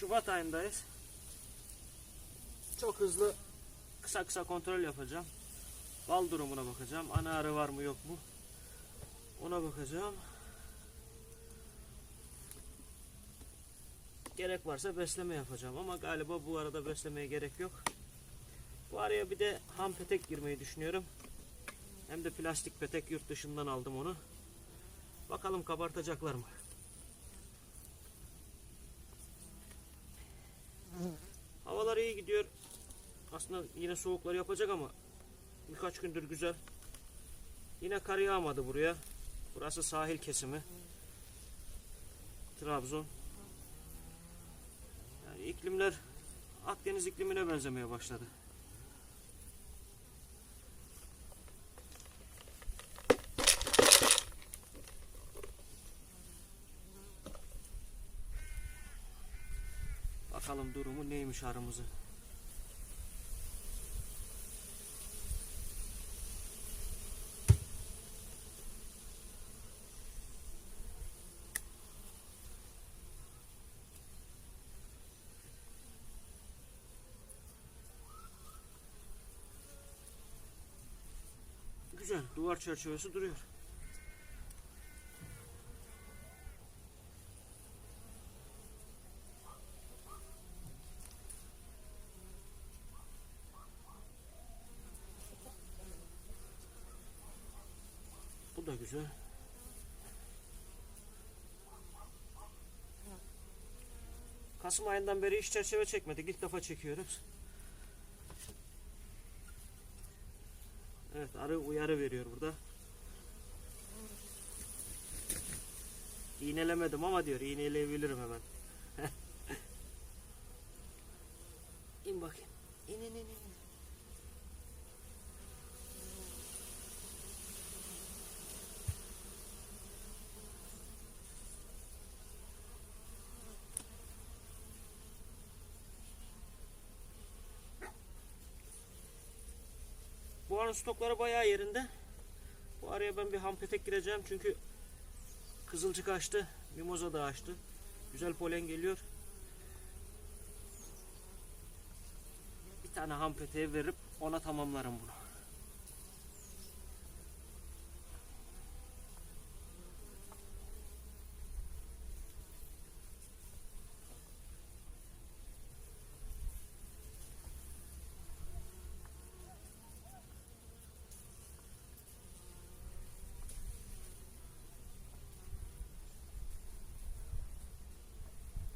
Şubat ayındayız. Çok hızlı kısa kısa kontrol yapacağım. Bal durumuna bakacağım. Ana arı var mı yok mu? Ona bakacağım. Gerek varsa besleme yapacağım ama galiba bu arada beslemeye gerek yok. Bu araya bir de ham petek girmeyi düşünüyorum. Hem de plastik petek yurt dışından aldım onu. Bakalım kabartacaklar mı? Havalar iyi gidiyor. Aslında yine soğuklar yapacak ama birkaç gündür güzel. Yine kar yağmadı buraya. Burası sahil kesimi. Trabzon. Yani iklimler Akdeniz iklimine benzemeye başladı. Bakalım durumu neymiş arımızı. Güzel. Duvar çerçevesi duruyor. Güzel. Kasım ayından beri hiç çerçeve çekmedik. İlk defa çekiyoruz. Evet arı uyarı veriyor burada. İğnelemedim ama diyor iğneleyebilirim hemen. İn bakayım. İn in in in. Arın stokları bayağı yerinde. Bu araya ben bir ham petek gireceğim çünkü kızılcık açtı, mimoza da açtı. Güzel polen geliyor. Bir tane ham peteği verip ona tamamlarım bunu.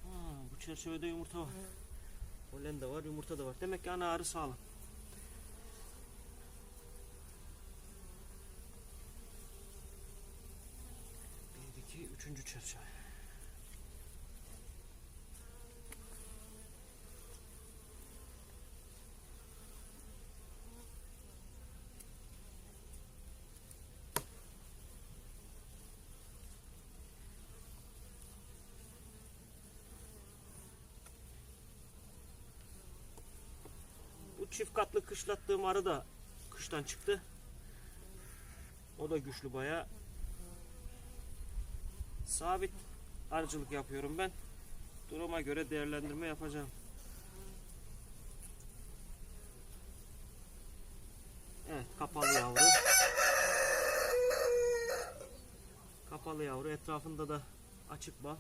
Ha, bu çerçevede yumurta var. Polen de var, yumurta da var. Demek ki ana arı sağlam. Bir, iki, üçüncü çerçeve. Çift katlı kışlattığım arı da kıştan çıktı. O da güçlü baya. Sabit arıcılık yapıyorum ben. Duruma göre değerlendirme yapacağım. Evet kapalı yavru. Kapalı yavru etrafında da açık bal.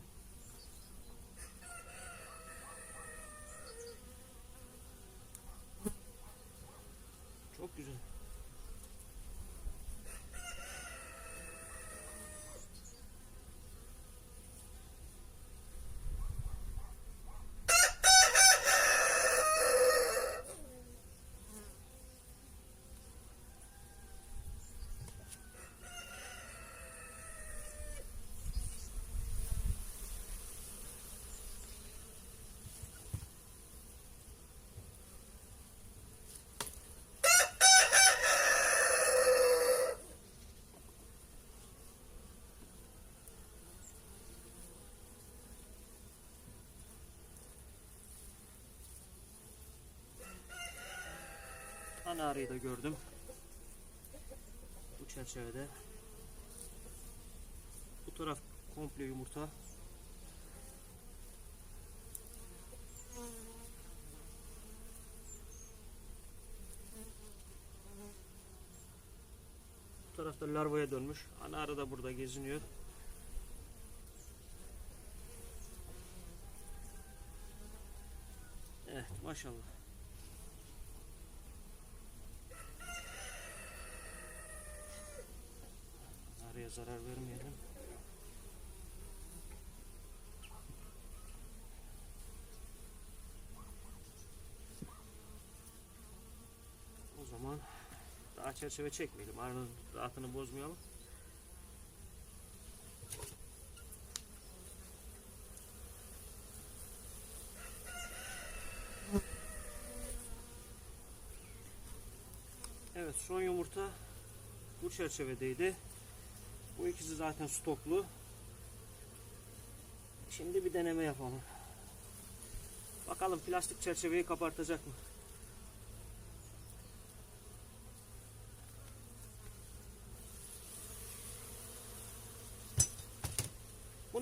tane da gördüm. Bu çerçevede. Bu taraf komple yumurta. Bu tarafta larvaya dönmüş. Ana arı da burada geziniyor. Evet maşallah. Daha çerçeve çekmeyelim. Arının rahatını bozmayalım. Evet son yumurta bu çerçevedeydi. Bu ikisi zaten stoklu. Şimdi bir deneme yapalım. Bakalım plastik çerçeveyi kapartacak mı?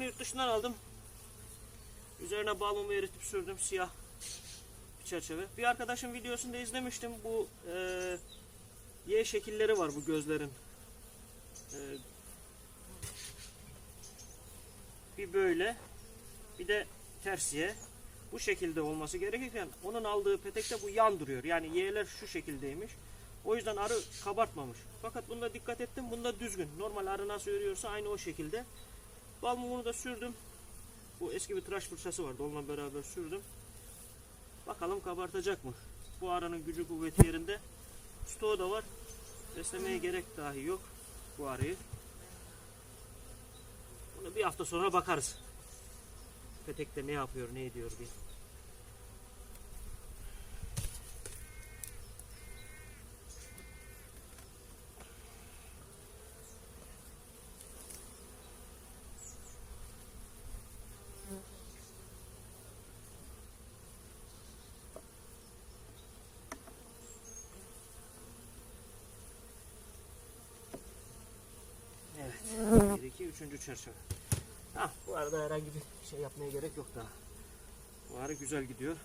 Bunu yurt dışından aldım. Üzerine balmumu eritip sürdüm siyah bir çerçeve. Bir arkadaşın videosunda izlemiştim. Bu e, Y şekilleri var bu gözlerin. E, bir böyle bir de tersiye bu şekilde olması gerekirken onun aldığı petekte bu yan duruyor. Yani Y'ler şu şekildeymiş. O yüzden arı kabartmamış. Fakat bunda dikkat ettim. Bunda düzgün. Normal arı nasıl örüyorsa aynı o şekilde. Bal mumunu da sürdüm. Bu eski bir tıraş fırçası vardı. Onunla beraber sürdüm. Bakalım kabartacak mı? Bu arının gücü kuvveti yerinde. Stoğu da var. Beslemeye gerek dahi yok bu arıyı. Bunu bir hafta sonra bakarız. Petekte ne yapıyor, ne ediyor diye. Evet. 1, 2, 3. çerçeve. Ha, bu arada herhangi bir şey yapmaya gerek yok daha. Bu arı güzel gidiyor.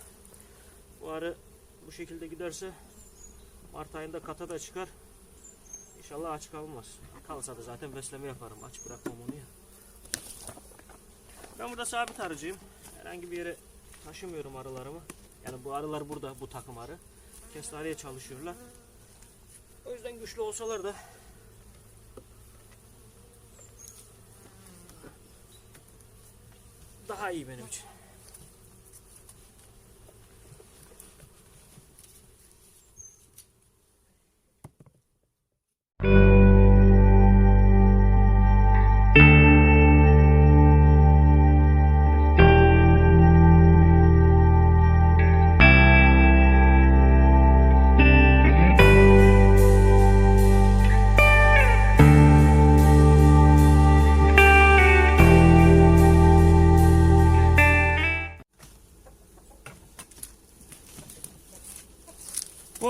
Bu arı bu şekilde giderse Mart ayında kata da çıkar. İnşallah aç kalmaz. Kalsa da zaten besleme yaparım. Aç bırakmam onu ya. Ben burada sabit arıcıyım. Herhangi bir yere taşımıyorum arılarımı. Yani bu arılar burada, bu takım arı. Kestaneye çalışıyorlar. O yüzden güçlü olsalar da daha iyi benim için.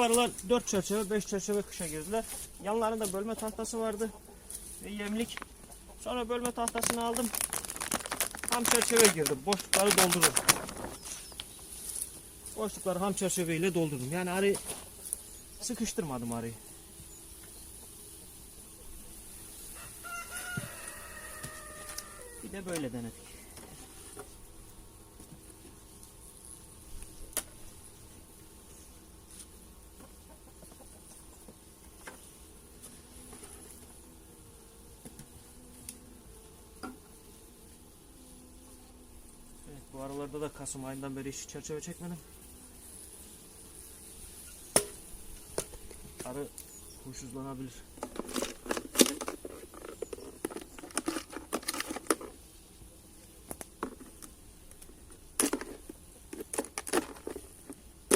Aralar 4 çerçeve, 5 çerçeve kışa girdiler. Yanlarında bölme tahtası vardı ve yemlik. Sonra bölme tahtasını aldım. Ham çerçeve girdim. Boşlukları doldurdum. Boşlukları ham çerçeveyle doldurdum. Yani arayı sıkıştırmadım arayı. Bir de böyle denedik. Evet, bu aralarda da Kasım ayından beri hiç çerçeve çekmedim. Arı huysuzlanabilir.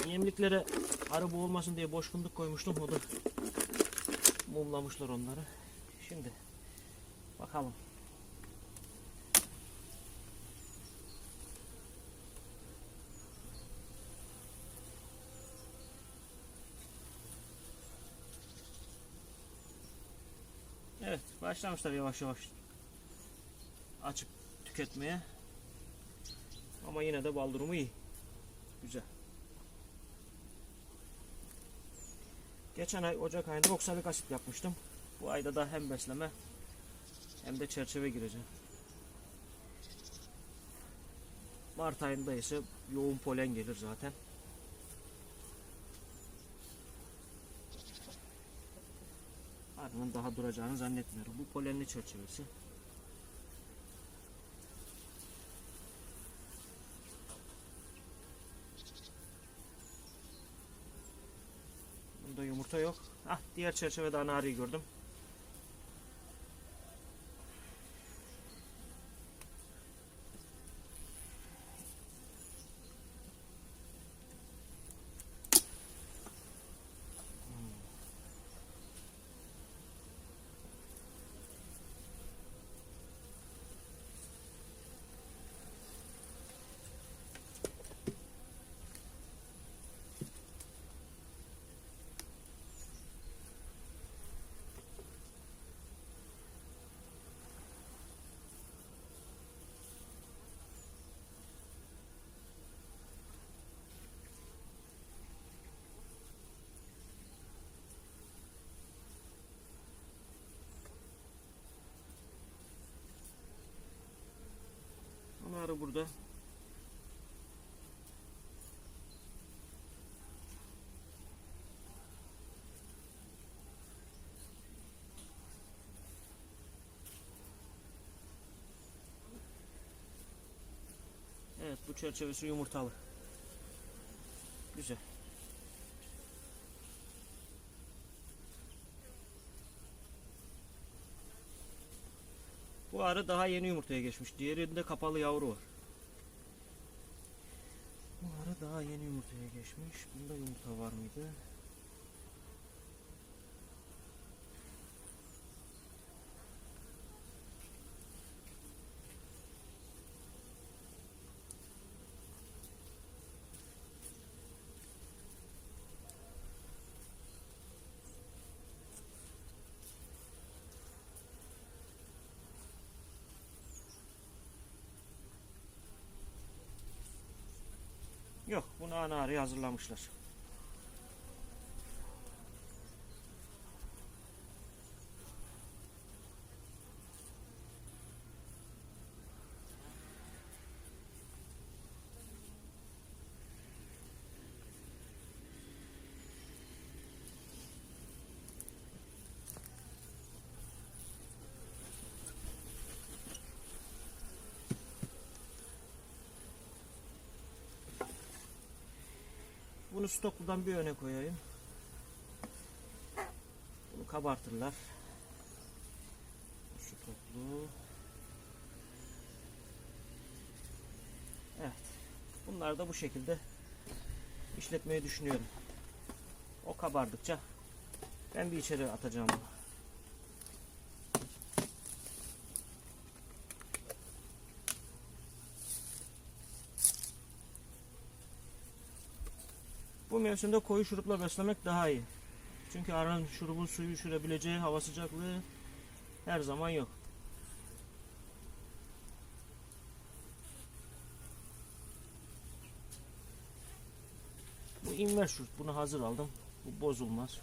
Yemliklere arı boğulmasın diye boş fındık koymuştum. O da mumlamışlar onları. Şimdi bakalım. Evet, başlamışlar yavaş yavaş açıp tüketmeye. Ama yine de bal durumu iyi. Güzel. Geçen ay Ocak ayında oksalik asit yapmıştım. Bu ayda da hem besleme hem de çerçeve gireceğim. Mart ayında ise yoğun polen gelir zaten. Arının daha duracağını zannetmiyorum. Bu polenli çerçevesi. Bunda yumurta yok. Ah diğer çerçevede ana arıyı gördüm. Burada. Evet bu çerçevesi yumurtalı. Güzel. Bu arı daha yeni yumurtaya geçmiş. Diğerinde kapalı yavru var. Daha yeni yumurtaya geçmiş. Bunda yumurta var mıydı? Yok, bunu ana arıya hazırlamışlar. Bunu stokludan bir öne koyayım. Bunu kabartırlar. Stoklu. Evet. Bunlar da bu şekilde işletmeyi düşünüyorum. O kabardıkça ben bir içeri atacağım bunu. Bu mevsimde koyu şurupla beslemek daha iyi. Çünkü arının şurubun suyu düşürebileceği hava sıcaklığı her zaman yok. Bu inver şurup. Bunu hazır aldım. Bu bozulmaz.